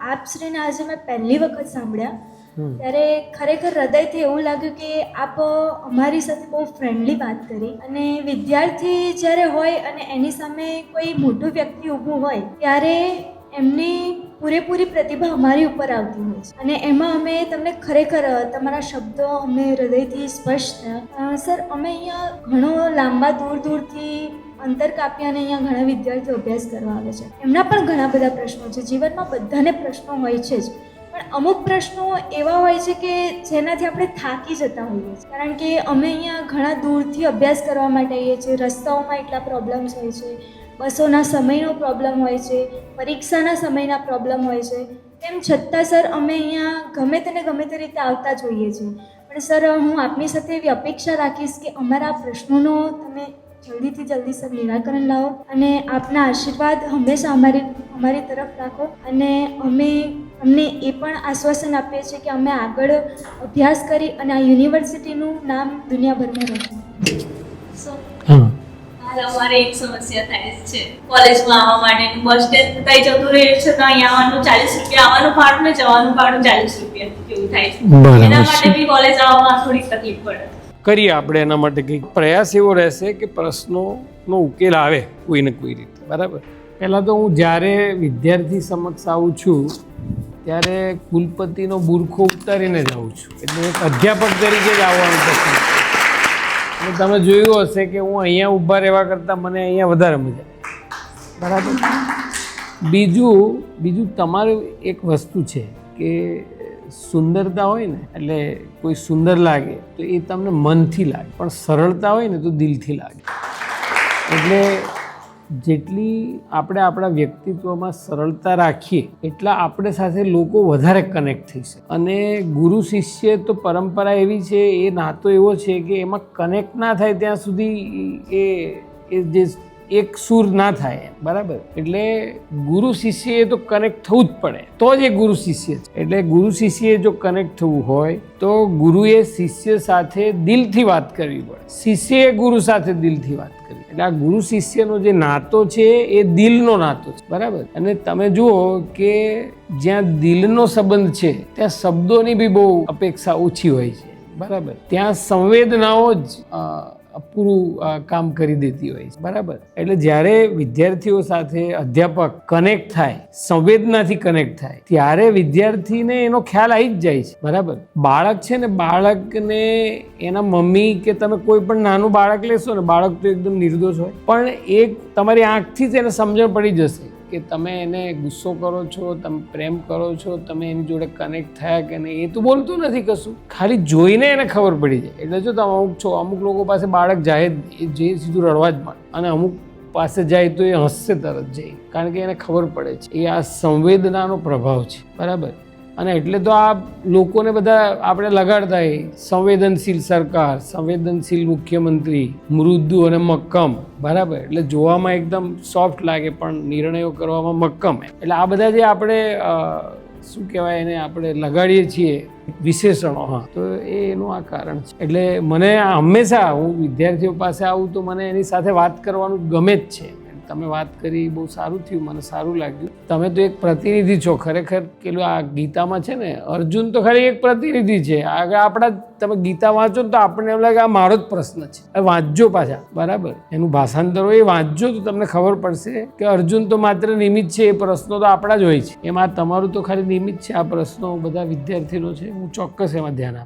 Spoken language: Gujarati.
આપશ્રીને આજે મેં પહેલી વખત સાંભળ્યા. ત્યારે ખરેખર હૃદયથી એવું લાગ્યું કે આપ અમારી સાથે બહુ ફ્રેન્ડલી વાત કરી. અને વિદ્યાર્થી જ્યારે હોય અને એની સામે કોઈ મોટું વ્યક્તિ ઊભું હોય ત્યારે એમની પૂરેપૂરી પ્રતિભા અમારી ઉપર આવતી હોય છે. અને એમાં અમે તમને ખરેખર તમારા શબ્દો અમને હૃદયથી સ્પષ્ટ સર, અમે અહીંયા ઘણો લાંબા દૂર દૂરથી અંતર કાપ્યા અને અહીંયા ઘણા વિદ્યાર્થીઓ અભ્યાસ કરવા આવે છે. એમના પણ ઘણા બધા પ્રશ્નો છે. જીવનમાં બધાને પ્રશ્નો હોય છે જ. પણ અમુક પ્રશ્નો એવા હોય છે કે જેનાથી આપણે થાકી જતા હોઈએ છીએ. કારણ કે અમે અહીંયા ઘણા દૂરથી અભ્યાસ કરવા માટે આવીએ છીએ. રસ્તાઓમાં એટલા પ્રોબ્લેમ્સ હોય છે. બસોના સમયનો પ્રોબ્લેમ હોય છે, પરીક્ષાના સમયના પ્રોબ્લેમ હોય છે તેમ છતાં સર અમે અહીંયા ગમે તેને ગમે તે રીતે આવતા જોઈએ છીએ પણ સર, હું આપની સાથે એવી અપેક્ષા રાખીશ કે અમારા પ્રશ્નોનો તમે જલ્દીથી જલ્દી સર નિરાકરણ લાવો અને આપના આશીર્વાદ હંમેશા અમારી અમારી તરફ રાખો અને અમે અમને એ પણ આશ્વાસન આપીએ છીએ કે અમે આગળ અભ્યાસ કરી અને આ યુનિવર્સિટીનું નામ દુનિયાભરમાં રોશન સો અમારે એક સમસ્યા થાય છે. કોલેજમાં આવવા માટે બસ સ્ટેન્ડ કઈ જતું રહે છે તો અહીંયા આવવાનું ચાલીસ રૂપિયા આવવાનું ભાડું ને જવાનું ભાડું ચાલીસ રૂપિયા કેવું થાય છે. એના માટે બી કોલેજ આવવામાં થોડી તકલીફ પડે. કરીએ આપણે એના માટે કંઈક પ્રયાસ એવો રહેશે કે પ્રશ્નોનો ઉકેલ આવે કોઈને કોઈ રીતે. બરાબર? પહેલાં તો હું જ્યારે વિદ્યાર્થી સમક્ષ આવું છું ત્યારે કુલપતિનો બુરખો ઉતારીને જ આવું છું. એટલે એક અધ્યાપક તરીકે જ આવવાનું પસંદ તમે જોયું હશે કે હું અહીંયા ઊભા રહેવા કરતાં મને અહીંયા વધારે મજા બરાબર. બીજું બીજું તમારું એક વસ્તુ છે કે સુંદરતા હોય ને એટલે કોઈ સુંદર લાગે તો એ તમને મનથી લાગે. પણ સરળતા હોય ને તો દિલથી લાગે. એટલે જેટલી આપણે આપણા વ્યક્તિત્વમાં સરળતા રાખીએ, એટલા આપણે સાથે લોકો વધારે કનેક્ટ થઈ અને ગુરુ શિષ્ય તો પરંપરા એવી છે, એ નાતો એવો છે કે એમાં કનેક્ટ ના થાય ત્યાં સુધી એ એ જે એક સુર ના થાય બરાબર? એટલે ગુરુ શિષ્ય એ તો કનેક્ટ થવું જ પડે. તો જ એ ગુરુ શિષ્ય છે. એટલે ગુરુ શિષ્ય જો કનેક્ટ થવું હોય, તો ગુરુએ શિષ્ય સાથે દિલથી વાત કરવી પડે. શિષ્યએ ગુરુ સાથે દિલથી વાત કરવી એટલે આ ગુરુ શિષ્યનો જે નાતો છે એ દિલનો નાતો છે, બરાબર? અને તમે જુઓ કે જ્યાં દિલનો સંબંધ છે, ત્યાં શબ્દોની બી બહુ અપેક્ષા ઓછી હોય છે, બરાબર? ત્યાં સંવેદનાઓ જ પૂરું કામ કરી દેતી હોય છે. બરાબર? એટલે જ્યારે વિદ્યાર્થીઓ સાથે અધ્યાપક કનેક્ટ થાય, સંવેદનાથી કનેક્ટ થાય, ત્યારે વિદ્યાર્થીને એનો ખ્યાલ આવી જ જાય છે. બરાબર? બાળક છે ને, બાળકને એના મમ્મી કે તમે કોઈ પણ નાનું બાળક લેશો ને, બાળક તો એકદમ નિર્દોષ હોય. પણ એક તમારી આંખથી જ એને સમજણ પડી જશે. કે તમે એને ગુસ્સો કરો છો, તમે, પ્રેમ કરો છો, તમે એની જોડે કનેક્ટ થયા કે નહીં, એ તો બોલતું નથી કશું. ખાલી જોઈને એને ખબર પડી જાય. એટલે જો તમે અમુક છો, અમુક લોકો પાસે બાળક જાય જે સીધું રડવા જ માંડે. અને અમુક પાસે જાય તો એ હસશે તરત જાય, કારણ કે એને ખબર પડે છે. એ આ સંવેદનાનો પ્રભાવ છે. બરાબર? અને એટલે તો આ લોકોને બધા આપણે લગાડતા સંવેદનશીલ સરકાર, સંવેદનશીલ મુખ્યમંત્રી, મૃદુ અને મક્કમ. બરાબર? એટલે જોવામાં એકદમ સોફ્ટ લાગે, પણ નિર્ણયો કરવામાં મક્કમ એટલે આ બધા જે આપણે શું કહેવાય એને આપણે લગાડીએ છીએ, વિશેષણો, હા. તો એ એનું આ કારણ છે. એટલે મને હંમેશા હું વિદ્યાર્થીઓ પાસે આવું તો મને એની સાથે વાત કરવાનું ગમે જ છે. તમે વાત કરી, બહુ સારું થયું, મને સારું લાગ્યું. તમે તો એક પ્રતિનિધિ છો, ખરેખર પેલું આ ગીતામાં છે ને, અર્જુન તો ખાલી એક પ્રતિનિધિ છે. આગળ આપણા તમે ગીતા વાંચો તો આપણને એમ લાગે આ મારો જ પ્રશ્ન છે. વાંચજો પાછા, બરાબર? એનું ભાષાંતર હોય એ વાંચજો તો તમને ખબર પડશે કે અર્જુન તો માત્ર નિમિત્ત છે, એ પ્રશ્નો તો આપણા જ હોય છે. એમાં તમારું તો ખાલી નિમિત્ત છે, આ પ્રશ્નો બધા વિદ્યાર્થીનો છે. હું ચોક્કસ એમાં ધ્યાન આપીશ.